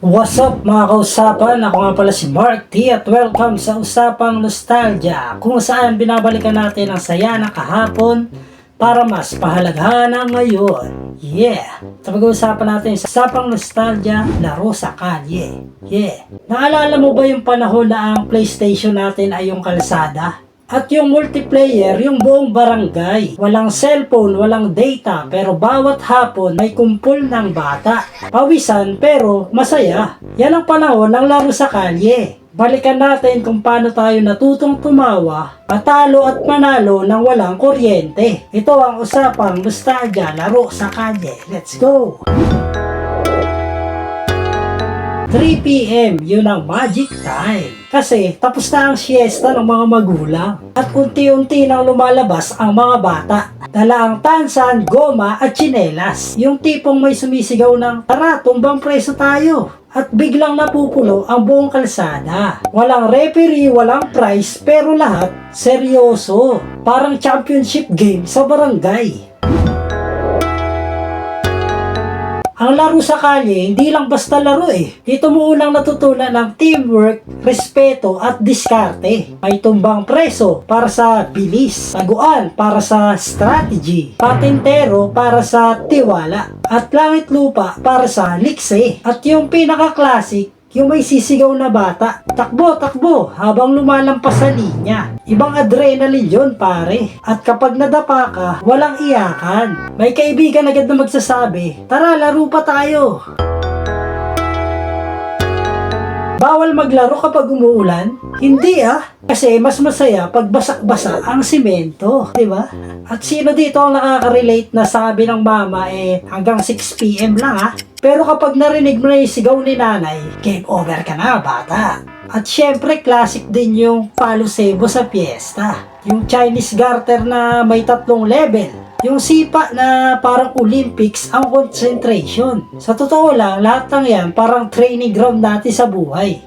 What's up mga kausapan? Ako nga pala si Mark T at welcome sa Usapang Nostalgia kung saan binabalikan natin ang saya ng kahapon para mas pahalagahan ang ngayon. Yeah! Sa pag-uusapan natin sa Usapang Nostalgia, laro sa kalye. Yeah! Naalala mo ba yung panahon na ang PlayStation natin ay yung kalsada? At yung multiplayer, yung buong barangay. Walang cellphone, walang data, pero bawat hapon may kumpul ng bata. Pawisan, pero masaya. Yan ang panahon ng laro sa kalye. Balikan natin kung paano tayo natutong tumawa, patalo at manalo ng walang kuryente. Ito ang usapang nostalgia laro sa kalye. Let's go! 3pm, yun ang magic time. Kasi tapos na ang siesta ng mga magulang. At unti-unti nang lumalabas ang mga bata. Dala ang tansan, goma at tsinelas. Yung tipong may sumisigaw ng, tara, tumbang preso tayo. At biglang napupulo ang buong kalsada. Walang referee, walang prize, pero lahat seryoso. Parang championship game sa barangay. Ang laro sa kalye, hindi lang basta laro eh. Dito mo unang natutunan ng teamwork, respeto at diskarte. May tumbang preso para sa bilis, taguan para sa strategy, patintero para sa tiwala, at langit lupa para sa likse. At yung pinaka-classic, yung may sisigaw na bata, takbo, takbo, habang lumalampas sa linya. Ibang adrenaline yun, pare. At kapag nadapa ka, walang iyakan. May kaibigan agad na magsasabi, tara, laro pa tayo. Bawal maglaro kapag umuulan? Hindi ah. Kasi mas masaya pag basak-basa ang simento. Di ba? At sino dito ang nakaka-relate na sabi ng mama eh hanggang 6pm lang ah. Pero kapag narinig mo na yung sigaw ni nanay, game over ka na bata. At syempre classic din yung palo sebo sa piyesta. Yung Chinese garter na may tatlong level. Yung sipa na parang Olympics ang concentration. Sa totoo lang, lahat ng yan parang training ground natin sa buhay.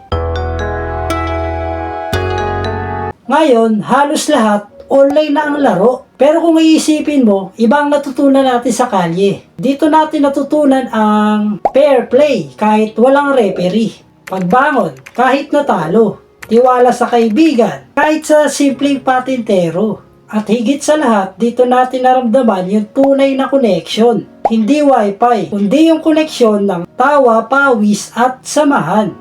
Ngayon, halos lahat online na ang laro. Pero kung iisipin mo, ibang natutunan natin sa kalye. Dito natin natutunan ang fair play kahit walang referee. Pagbangon, kahit natalo. Tiwala sa kaibigan, kahit sa simpleng patintero. At higit sa lahat, dito natin naramdaman yung tunay na connection. Hindi wifi, kundi yung connection ng tawa, pawis at samahan.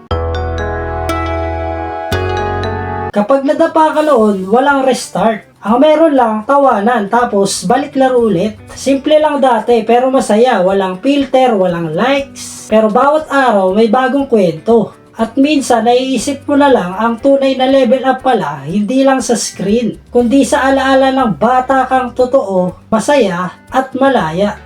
Kapag nadapa ka noon, walang restart. Ang meron lang, tawanan, tapos balik laro ulit. Simple lang dati, pero masaya. Walang filter, walang likes. Pero bawat araw, may bagong kwento. At minsan, naiisip mo na lang ang tunay na level up pala, hindi lang sa screen, kundi sa alaala ng bata kang totoo, masaya at malaya.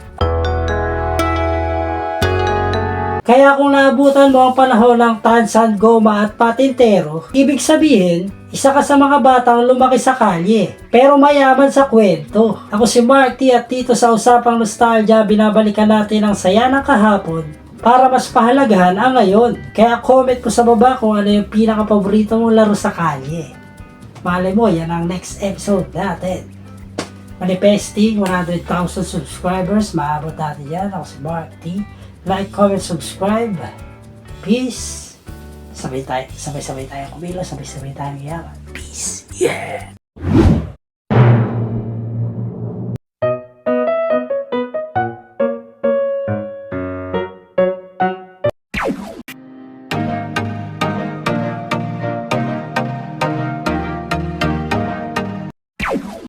Kaya kung naabutan mo ang panahon ng tansan, goma at patintero, ibig sabihin, isa ka sa mga batang lumaki sa kalye, pero mayaman sa kwento. Ako si Mark T at dito sa Usapang Nostalgia, binabalikan natin ang saya ng kahapon para mas pahalagahan ang ngayon. Kaya comment ko sa baba kung ano yung pinaka-paborito mong laro sa kalye. Malay mo, yan ang next episode natin. Manifesting 100,000 subscribers, maabot natin yan. Ako si Mark T. Like, comment, subscribe. Peace. Sabay tayo, sabay-sabay tayong kumilo, sabay-sabay tayong yaman. Peace! Yeah!